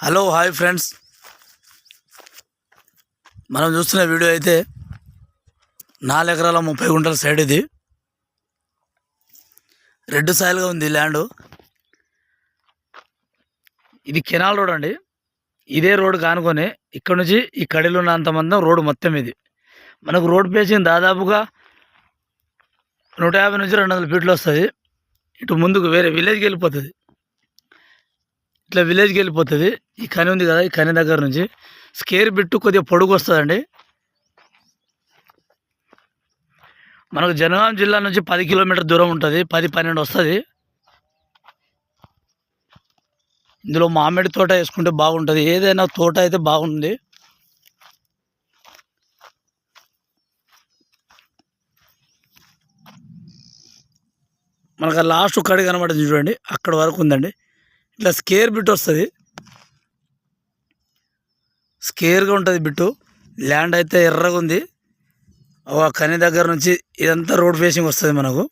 Hello hi friends. మనం చూస్తున్న video అయితే నాలుగు ఎకరాల ముప్పై గుంటల సైడ్ ఇది. రెడ్ సాయిల్గా ఉంది ల్యాండ్. ఇది కెనాల్ రోడ్ అండి. ఇదే రోడ్ కానుకొని ఇక్కడ నుంచి ఈ కడిలో ఉన్నంత మందం రోడ్ మొత్తం ఇది. మనకు రోడ్ పేసింగ్ దాదాపుగా నూట యాభై నుంచి రెండు వందల ఫీట్లు వస్తుంది. ఇటు ముందుకు వేరే విలేజ్కి వెళ్ళిపోతుంది. ఇట్లా విలేజ్కి వెళ్ళిపోతుంది. ఈ కని ఉంది కదా ఈ కని దగ్గర నుంచి. స్కేర్ బిట్టు కొద్దిగా పొడుగు వస్తుందండి. మనకు జనగాం జిల్లా నుంచి పది కిలోమీటర్ దూరం ఉంటుంది. పది పన్నెండు వస్తుంది. ఇందులో మామిడి తోట వేసుకుంటే బాగుంటుంది. ఏదైనా తోట అయితే బాగుంది. మనకు లాస్ట్ కడి కనబడుతుంది చూడండి. అక్కడ వరకు ఉందండి. ఇట్లా స్కేర్ బిట్ వస్తుంది. స్కేర్గా ఉంటుంది బిట్టు. ల్యాండ్ అయితే ఎర్రగా ఉంది. ఒక కని దగ్గర నుంచి ఇదంతా రోడ్ ఫేసింగ్ వస్తుంది మనకు.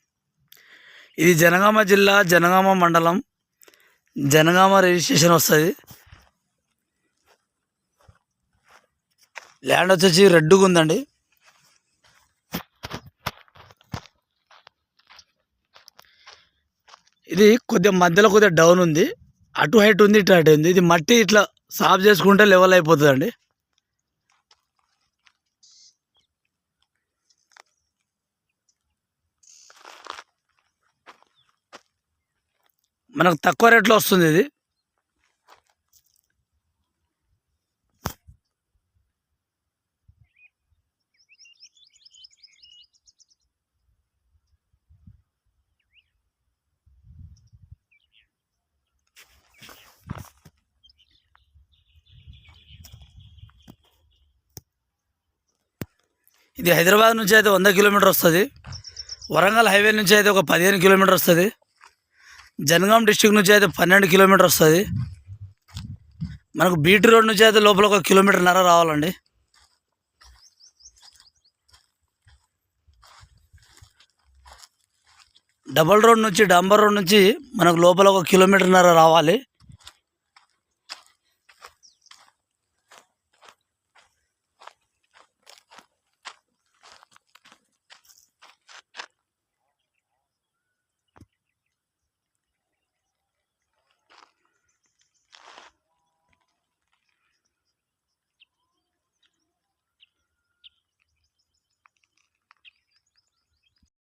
ఇది జనగామ జిల్లా జనగామ మండలం జనగామ రిజిస్ట్రేషన్ వస్తుంది. ల్యాండ్ వచ్చేసి రెడ్గా ఉందండి. ఇది కొద్దిగా మధ్యలో కొద్దిగా డౌన్ ఉంది. అటు హైట్ ఉంది ఇటు హైట్ ఉంది. ఇది మట్టి ఇట్లా సాఫ్ చేసుకుంటే లెవెల్ అయిపోతుందండి. మనకు తక్కువ రేట్లో వస్తుంది ఇది. ఇది హైదరాబాద్ నుంచి అయితే వంద కిలోమీటర్ వస్తుంది. వరంగల్ హైవే నుంచి అయితే ఒక పదిహేను కిలోమీటర్ వస్తుంది. జనగాం డిస్టిక్ నుంచి అయితే పన్నెండు కిలోమీటర్ వస్తుంది. మనకు బీటీ రోడ్ నుంచి అయితే లోపల ఒక కిలోమీటర్న్నర రావాలండి. డబల్ రోడ్ నుంచి డాంబర్ రోడ్ నుంచి మనకు లోపల ఒక కిలోమీటర్న్నర రావాలి.